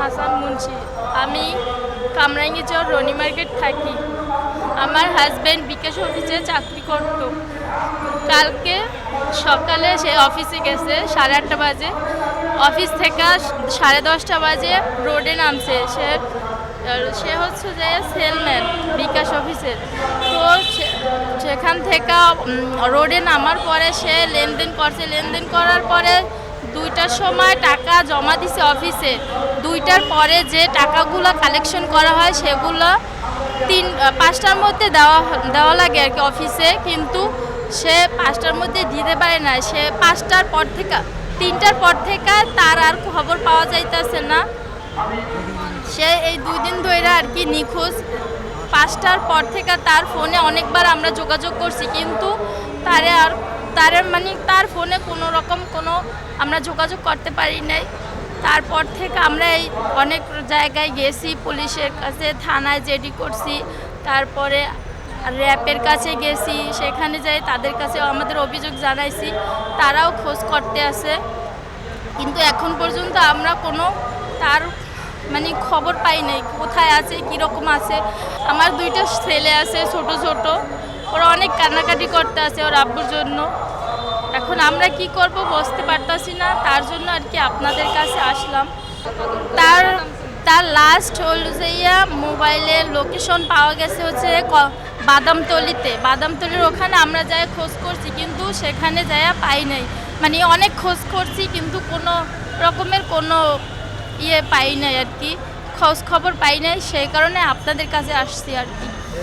হাসান মুন্সি। আমি কামরাঙ্গিচর রনি মার্কেট থাকি। আমার হাজব্যান্ড বিকাশ অফিসে চাকরি করত। কালকে সকালে সে অফিসে গেছে, সাড়ে আটটা বাজে। অফিস থেকে সাড়ে দশটা বাজে রোডে নামছে। সে সে হচ্ছে যে সেলম্যান বিকাশ অফিসের। তো সেখান থেকে রোডে নামার পরে সে লেনদেন করছে। লেনদেন করার পরে দুইটার সময় টাকা জমা দিছে অফিসে। দুইটার পরে যে টাকাগুলো কালেকশন করা হয়, সেগুলো তিন, পাঁচটার মধ্যে দেওয়া দেওয়া লাগে আর কি অফিসে। কিন্তু সে পাঁচটার মধ্যে দিতে পারে না। সে পাঁচটার পর থেকে, তিনটার পর থেকে তার আর খবর পাওয়া যাইতেছে না। সে এই দুই দিন ধরে আর কি নিখোঁজ। পাঁচটার পর থেকে তার ফোনে অনেকবার আমরা যোগাযোগ করছি, কিন্তু তারে আর তারে মানে তার ফোনে কোনো রকম কোনো আমরা যোগাযোগ করতে পারি নাই। তারপর থেকে আমরা এই অনেক জায়গায় গেছি, পুলিশের কাছে, থানায় জেডি করছি। তারপরে র্যাপের কাছে গেছি, সেখানে যাই তাদের কাছে আমাদের অভিযোগ জানাইছি। তারাও খোঁজ করতে আসে কিন্তু এখন পর্যন্ত আমরা কোনো তার মানে খবর পাই নাই, কোথায় আছে, কীরকম আছে। আমার দুইটা ছেলে আছে, ছোট ছোট। ওরা অনেক কান্নাকাটি করতে আছে ওর আব্বুর জন্য। এখন আমরা কি করব বুঝতে পারতাছি না, তার জন্য আর কি আপনাদের কাছে আসলাম। তার তার লাস্ট হল যে ইয়া, মোবাইলের লোকেশন পাওয়া গেছে হচ্ছে বাদামতলিতে। বাদামতলির ওখানে আমরা যাই খোঁজ করছি, কিন্তু সেখানে যাইয়া পাই নাই। মানে অনেক খোঁজ করছি, কিন্তু কোনো রকমের কোনো ইয়ে পাই নাই আর কি। খোঁজ খবর পাই নাই, সেই কারণে আপনাদের কাছে আসছি আর কি।